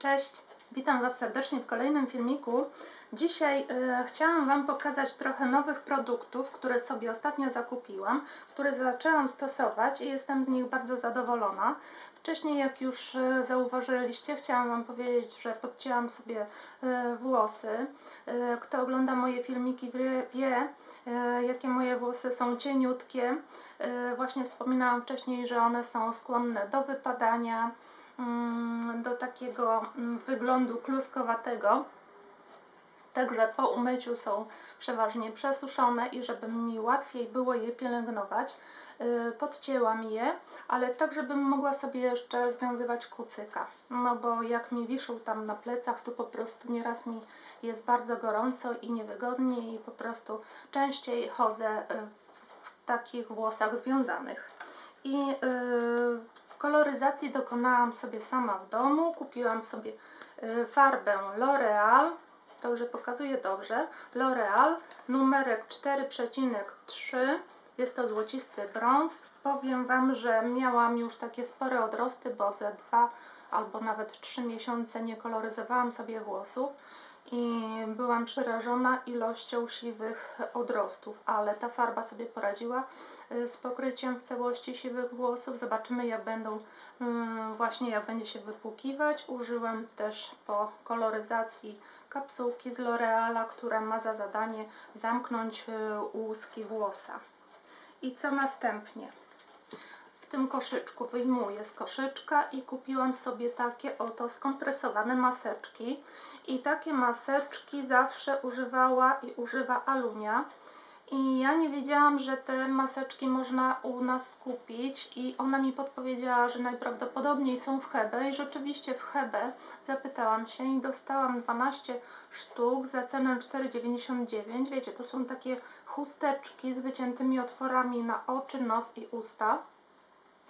Cześć, witam Was serdecznie w kolejnym filmiku. Dzisiaj e, chciałam Wam pokazać trochę nowych produktów, które sobie ostatnio zakupiłam, które zaczęłam stosować i jestem z nich bardzo zadowolona. Wcześniej, jak już e, zauważyliście, chciałam Wam powiedzieć, że podcięłam sobie e, włosy. E, kto ogląda moje filmiki wie, wie jakie moje włosy są cieniutkie. Właśnie wspominałam wcześniej, że one są skłonne do wypadania, do takiego mm, wyglądu kluskowatego. Także po umyciu są przeważnie przesuszone i żeby mi łatwiej było je pielęgnować, yy, podcięłam je, ale tak, żebym mogła sobie jeszcze związywać kucyka. No bo jak mi wiszą tam na plecach, to po prostu nieraz mi jest bardzo gorąco i niewygodnie i po prostu częściej chodzę yy, w takich włosach związanych. I yy, koloryzacji dokonałam sobie sama w domu. Kupiłam sobie yy, farbę L'Oreal Także pokazuję dobrze. L'Oreal numerek 4,3 jest to złocisty brąz. Powiem Wam, że miałam już takie spore odrosty, bo ze dwa albo nawet trzy miesiące nie koloryzowałam sobie włosów i byłam przerażona ilością siwych odrostów, ale ta farba sobie poradziła y, z pokryciem w całości siwych włosów. Zobaczymy jak będą mm, właśnie jak będzie się wypłukiwać. Użyłam też po koloryzacji kapsułki z L'Oreala, która ma za zadanie zamknąć y, łuski włosa. I co następnie? W tym koszyczku wyjmuję z koszyczka i kupiłam sobie takie oto skompresowane maseczki. I takie maseczki zawsze używała i używa Alunia. I ja nie wiedziałam, że te maseczki można u nas kupić i ona mi podpowiedziała, że najprawdopodobniej są w Hebe i rzeczywiście w Hebe zapytałam się i dostałam 12 sztuk za cenę 4,99. Wiecie, to są takie chusteczki z wyciętymi otworami na oczy, nos i usta.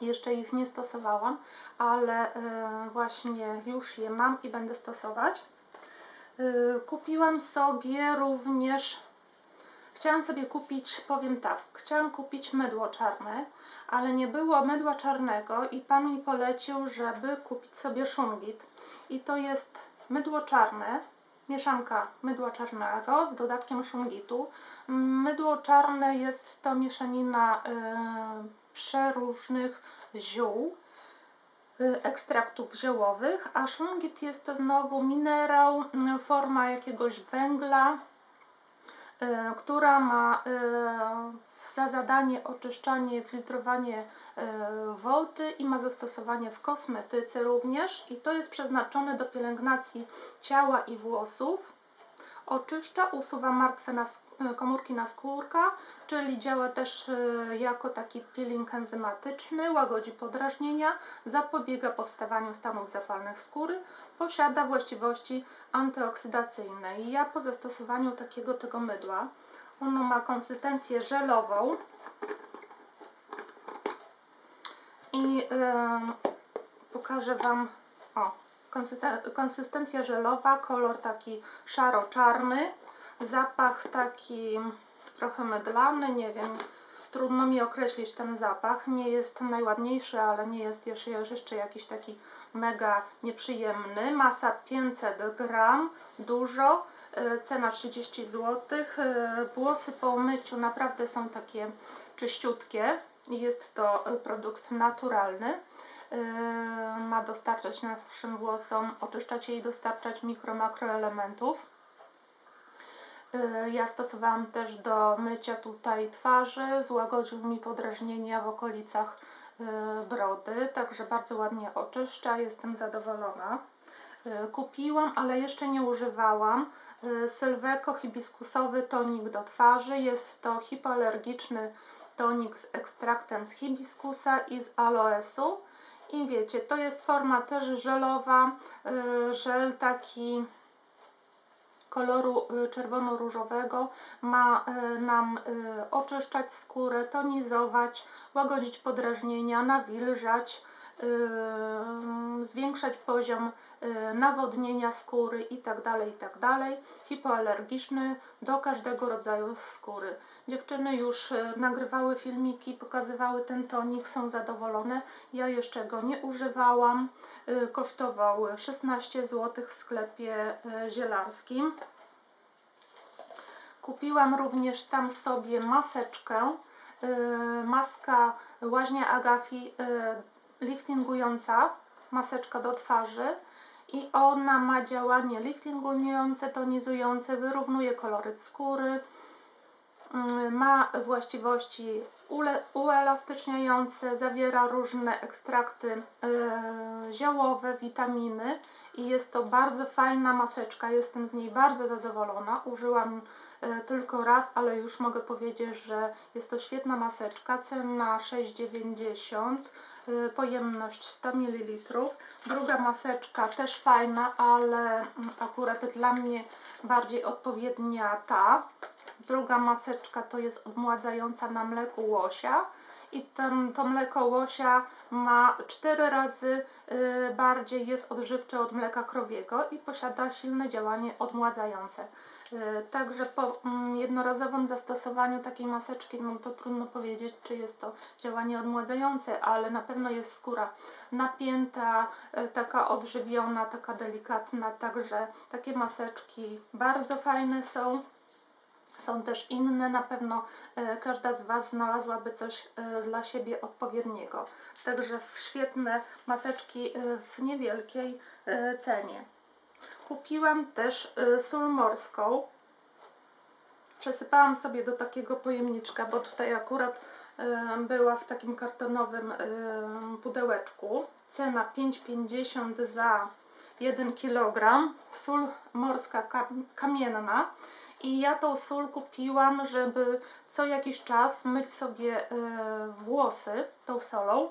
Jeszcze ich nie stosowałam, ale yy, właśnie już je mam i będę stosować. Yy, kupiłam sobie również Chciałam sobie kupić, powiem tak, chciałam kupić mydło czarne, ale nie było mydła czarnego i Pan mi polecił, żeby kupić sobie szungit. I to jest mydło czarne, mieszanka mydła czarnego z dodatkiem szungitu. Mydło czarne jest to mieszanina y, przeróżnych ziół, y, ekstraktów ziołowych, a szungit jest to znowu minerał, y, forma jakiegoś węgla, która ma e, za zadanie oczyszczanie, filtrowanie e, wody i ma zastosowanie w kosmetyce również i to jest przeznaczone do pielęgnacji ciała i włosów oczyszcza, usuwa martwe nas, komórki naskórka, czyli działa też e, jako taki peeling enzymatyczny, łagodzi podrażnienia, zapobiega powstawaniu stanów zapalnych skóry, posiada właściwości antyoksydacyjne. I ja po zastosowaniu takiego tego mydła, ono ma konsystencję żelową i yy, pokażę Wam, o, konsystencja żelowa, kolor taki szaro-czarny, zapach taki trochę mydlany, nie wiem, trudno mi określić ten zapach, nie jest najładniejszy, ale nie jest jeszcze, jeszcze jakiś taki mega nieprzyjemny, masa 500 gram, dużo, e, cena 30 zł, e, włosy po umyciu naprawdę są takie czyściutkie, jest to produkt naturalny. Ma dostarczać naszym włosom, oczyszczać je i dostarczać mikro, makroelementów. Yy, ja stosowałam też do mycia tutaj twarzy, złagodził mi podrażnienia w okolicach yy, brody, także bardzo ładnie oczyszcza, jestem zadowolona. Kupiłam, ale jeszcze nie używałam Sylweco hibiskusowy tonik do twarzy. Jest to hipoalergiczny tonik z ekstraktem z hibiskusa i z aloesu. I wiecie, to jest forma też żelowa, y, żel taki koloru y, czerwono-różowego. Ma y, nam oczyszczać skórę, tonizować, łagodzić podrażnienia, nawilżać zwiększać poziom yy, nawodnienia skóry itd., itd. Hipoalergiczny do każdego rodzaju skóry. Dziewczyny już yy, nagrywały filmiki, pokazywały ten tonik, są zadowolone. Ja jeszcze go nie używałam. Yy, kosztował 16 zł w sklepie yy, zielarskim. Kupiłam również tam sobie maseczkę, yy, maska łaźnia Agafi yy, liftingująca, maseczka do twarzy i ona ma działanie liftingujące, tonizujące, wyrównuje koloryt skóry, yy, ma właściwości uelastyczniające, zawiera różne ekstrakty yy, ziołowe, witaminy i jest to bardzo fajna maseczka, jestem z niej bardzo zadowolona. Użyłam e, tylko raz, ale już mogę powiedzieć, że jest to świetna maseczka, cena 6,90 e, pojemność 100 ml. Druga maseczka też fajna, ale mm, akurat dla mnie bardziej odpowiednia ta. Druga maseczka to jest odmładzająca na mleku łosia i ten, to mleko łosia ma 4 razy y, bardziej jest odżywcze od mleka krowiego i posiada silne działanie odmładzające. Y, także po mm, jednorazowym zastosowaniu takiej maseczki, no to trudno powiedzieć, czy jest to działanie odmładzające, ale na pewno jest skóra napięta, y, taka odżywiona, taka delikatna, także takie maseczki bardzo fajne są. Są też inne, na pewno e, każda z Was znalazłaby coś e, dla siebie odpowiedniego. Także świetne maseczki e, w niewielkiej cenie. Kupiłam też sól morską. Przesypałam sobie do takiego pojemniczka, bo tutaj akurat była w takim kartonowym pudełeczku. Cena 5,50 za 1 kg. Sól morska kamienna. I ja tą sól kupiłam, żeby co jakiś czas myć sobie włosy tą solą.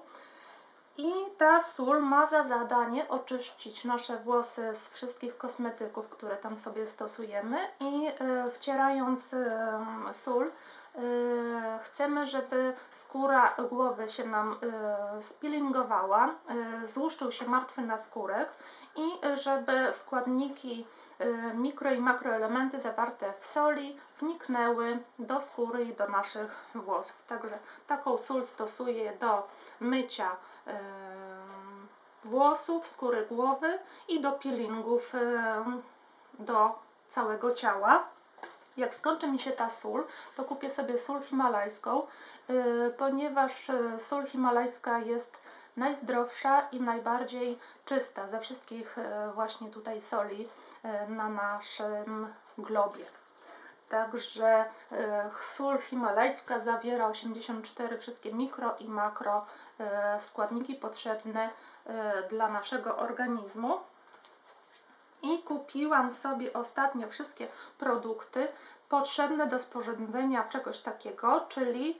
I ta sól ma za zadanie oczyścić nasze włosy z wszystkich kosmetyków, które tam sobie stosujemy. I e, wcierając e, sól chcemy, żeby skóra głowy się nam spilingowała, złuszczył się martwy naskórek i żeby składniki mikro i makroelementy zawarte w soli wniknęły do skóry i do naszych włosów. Także taką sól stosuję do mycia y, włosów, skóry głowy i do peelingów y, do całego ciała. Jak skończy mi się ta sól, to kupię sobie sól himalajską, ponieważ sól himalajska jest najzdrowsza i najbardziej czysta ze wszystkich właśnie tutaj soli na naszym globie. Także e, sól himalajska zawiera 84 wszystkie mikro i makro e, składniki potrzebne dla naszego organizmu. I kupiłam sobie ostatnio wszystkie produkty potrzebne do sporządzenia czegoś takiego, czyli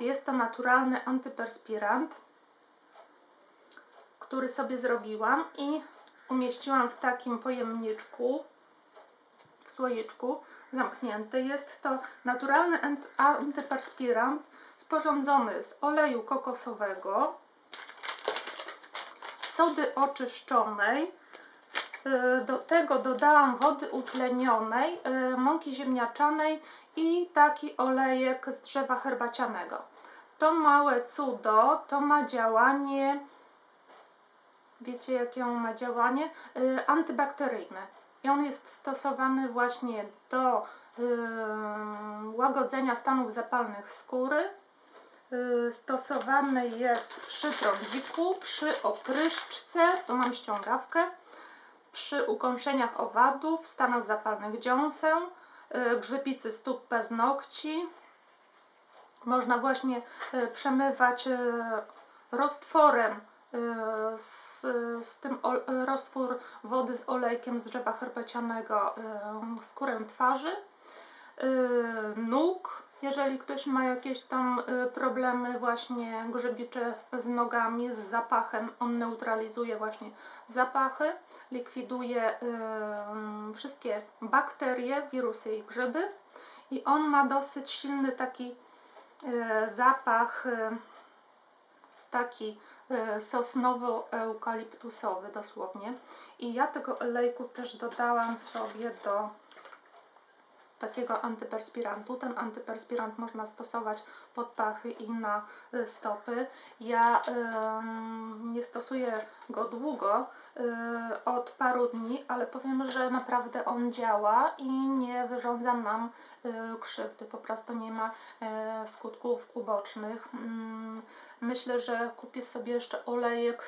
jest to naturalny antyperspirant, który sobie zrobiłam i umieściłam w takim pojemniczku, w słoiczku zamknięty. Jest to naturalny antyperspirant sporządzony z oleju kokosowego, sody oczyszczonej, y, do tego dodałam wody utlenionej, y, mąki ziemniaczanej i taki olejek z drzewa herbacianego. To małe cudo to ma działanie wiecie jakie on ma działanie? Yy, antybakteryjne. I on jest stosowany właśnie do yy, łagodzenia stanów zapalnych skóry. Yy, stosowany jest przy trądziku, przy opryszczce, tu mam ściągawkę, przy ukąszeniach owadów, stanach zapalnych dziąseł, grzybicy stóp paznokci. Można właśnie przemywać roztworem Y, z, z tym roztwór wody z olejkiem z drzewa herbacianego y, skórę twarzy, y, nóg, jeżeli ktoś ma jakieś tam problemy właśnie grzybicze z nogami, z zapachem, on neutralizuje właśnie zapachy, likwiduje wszystkie bakterie, wirusy i grzyby. I on ma dosyć silny taki zapach taki e, sosnowo-eukaliptusowy dosłownie. I ja tego olejku też dodałam sobie do takiego antyperspirantu. Ten antyperspirant można stosować pod pachy i na y, stopy. Ja nie stosuję go długo, y, od paru dni, ale powiem, że naprawdę on działa i nie wyrządza nam y, krzywdy. Po prostu nie ma skutków ubocznych. Mm, myślę, że kupię sobie jeszcze olejek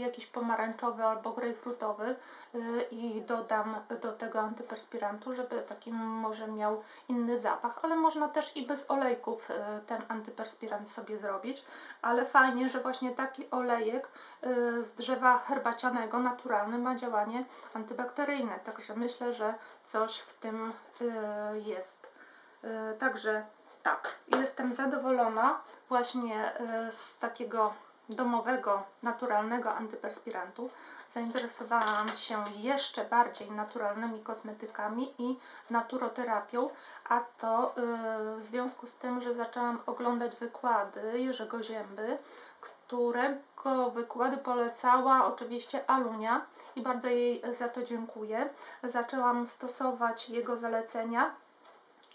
jakiś pomarańczowy albo grejpfrutowy y, i dodam do tego antyperspirantu, żeby taki może miał inny zapach, ale można też i bez olejków y, ten antyperspirant sobie zrobić, ale fajnie, że właśnie taki olejek y, z drzewa herbacianego, naturalny ma działanie antybakteryjne, także myślę, że coś w tym jest. Także tak, jestem zadowolona właśnie z takiego domowego, naturalnego antyperspirantu, zainteresowałam się jeszcze bardziej naturalnymi kosmetykami i naturoterapią, a to yy, w związku z tym, że zaczęłam oglądać wykłady Jerzego Zięby, którego wykłady polecała oczywiście Alunia i bardzo jej za to dziękuję. Zaczęłam stosować jego zalecenia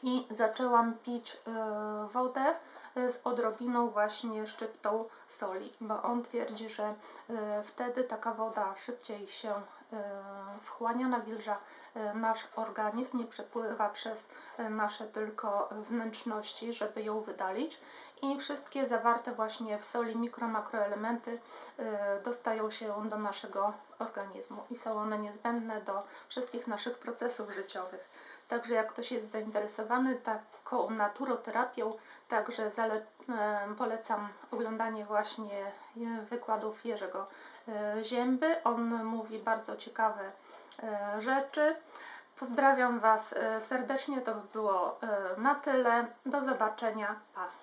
i zaczęłam pić yy, wodę z odrobiną właśnie szczyptą soli, bo on twierdzi, że y, wtedy taka woda szybciej się y, wchłania, nawilża y, nasz organizm, nie przepływa przez nasze tylko wnętrzności, żeby ją wydalić i wszystkie zawarte właśnie w soli mikro, makroelementy dostają się do naszego organizmu i są one niezbędne do wszystkich naszych procesów życiowych. Także jak ktoś jest zainteresowany taką naturoterapią, także polecam oglądanie właśnie e, wykładów Jerzego e, Zięby. On mówi bardzo ciekawe e, rzeczy. Pozdrawiam Was serdecznie, to by było na tyle. Do zobaczenia. Pa!